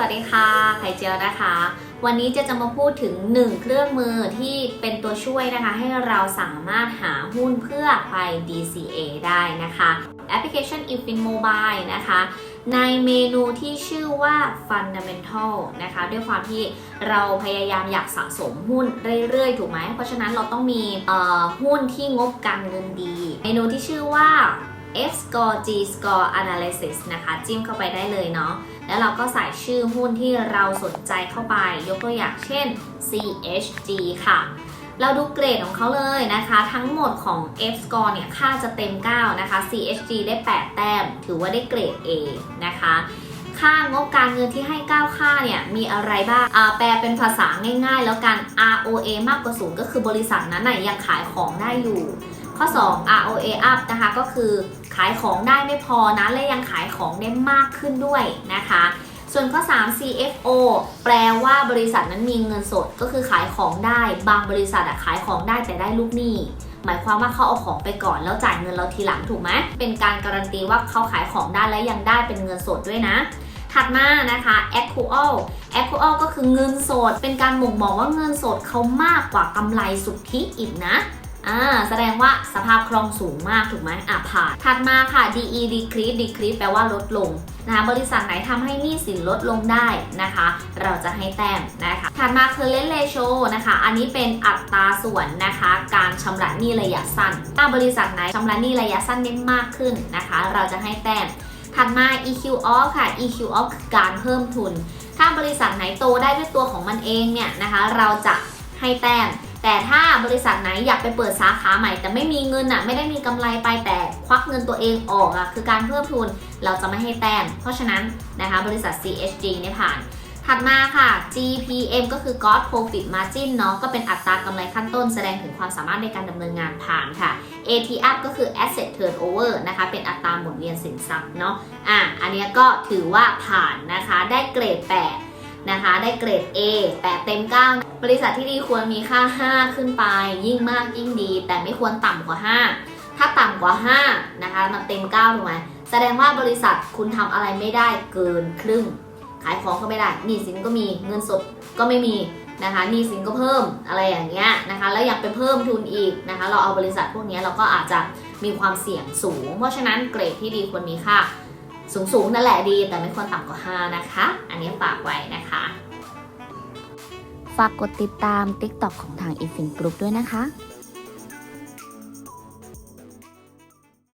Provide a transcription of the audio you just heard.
วัสดีค่ะ ไข่เจียวนะคะ วันนี้จะจะมาพูดถึง 1 เครื่องมือที่เป็นตัวช่วยนะคะ ให้เราสามารถหาหุ้นเพื่อไป DCA ได้นะคะแอปพลิเคชัน Infin Mobile นะคะ ในเมนูที่ชื่อว่า Fundamental นะคะ ด้วยความที่เราพยายามอยากสะสมหุ้นเรื่อยๆ ถูกไหม เพราะฉะนั้นเราต้องมีหุ้นที่งบการเงินดี เมนูที่ชื่อว่า F score G score analysis นะคะ จิ้มเข้าไปได้เลยเนาะแล้วเราก็ใส่ชื่อหุ้นที่เราสนใจเข้าไป ยกตัวอย่างเช่น CHG ค่ะ เราดูเกรดของเขาเลยนะคะ ทั้งหมดของ F score เนี่ยค่าจะเต็ม 9 นะคะ CHG ได้ 8 แต้ม ถือว่าได้เกรด A นะคะค่างบการเงินที่ให้ 9 ค่าเนี่ยมีอะไรบ้างาแปลเป็นภาษาง่ายๆ แล้วกัน ROA มากกว่าศูนย์ก็คือบริษัทนั้นน่ะยังขายของได้อยู่ ข้อ 2 ROA up นะคะก็คือขายของได้ไม่พอนะและยังขายของได้มากขึ้นด้วยนะคะ ส่วนข้อ 3 CFO แปลว่าบริษัทนั้นมีเงินสดก็คือขายของได้ บางบริษัทอะขายของได้แต่ได้ลูกหนี้หมายความว่าเขาเอาของไปก่อนแล้วจ่ายเงินเราทีหลังถูกไหมเป็นการการันตีว่าเขาขายของได้และยังได้เป็นเงินสดด้วยนะถัดมานะคะ accrual accrual ก็คือเงินสด เป็นการบ่งบอกว่าเงินสดเขามากกว่ากำไรสุทธิอีกนะ อ่าแสดงว่าสภาพคล่องสูงมากถูกไหมอะผ่าน ถัดมาค่ะ DE decrease decrease แปลว่าลดลงนะคะบริษัทไหนทำให้หนี้สินลดลงได้นะคะ เราจะให้แต้มนะคะ ถัดมา current ratio นะคะ อันนี้เป็นอัตราส่วนนะคะ การชำระหนี้ระยะสั้น ถ้าบริษัทไหนชำระหนี้ระยะสั้นได้มากขึ้นนะคะ เราจะให้แต้ม ถัดมา EQ off ค่ะ EQ off คือการเพิ่มทุน ถ้าบริษัทไหนโตได้ด้วยตัวของมันเองเนี่ยนะคะ เราจะให้แต้ม แต่ถ้าบริษัทไหนอยากไปเปิดสาขาใหม่ แต่ไม่มีเงินอะไม่ได้มีกำไรไปแต่ควักเงินตัวเองออกอะคือการเพิ่มทุนเราจะไม่ให้แต้ม เพราะฉะนั้นนะคะบริษัท CHG เนี่ยผ่านถัดมาค่ะ GPM ก็คือ Gross Profit Margin เนาะ ก็เป็นอัตรากำไรขั้นต้นแสดงถึงความสามารถในการดำเนินงานผ่านค่ะ AT up ก็คือ Asset Turnover นะคะ เป็นอัตราหมุนเวียนสินทรัพย์เนาะ อะ อันนี้ก็ถือว่าผ่านนะคะ ได้เกรด 8 นะคะ ได้เกรด A 8เต็ม 9 บริษัทที่ดีควรมีค่า 5 ขึ้นไป ยิ่งมากยิ่งดี แต่ไม่ควรต่ำกว่า 5 ถ้าต่ำกว่า 5 นะคะ มันเต็ม 9ถูกไหมแสดงว่าบริษัทคุณทำอะไรไม่ได้เกินครึ่ง ขายของก็ไม่ได้หนี้สินก็มีเงินสดก็ไม่มีนะคะหนี้สินก็เพิ่มอะไรอย่างเงี้ยนะคะ แล้วอยากไปเพิ่มทุนอีกนะคะ เราเอาบริษัทพวกนี้เราก็อาจจะมีความเสี่ยงสูง เพราะฉะนั้นเกรดที่ดีควรมีค่า สูงสูงๆนั่นแหละดี แต่ไม่ควรต่ำกว่า 5 นะคะ อันนี้ฝากไว้นะคะ ฝากกดติดตาม TikTok ของทาง i f i n Group ด้วยนะคะ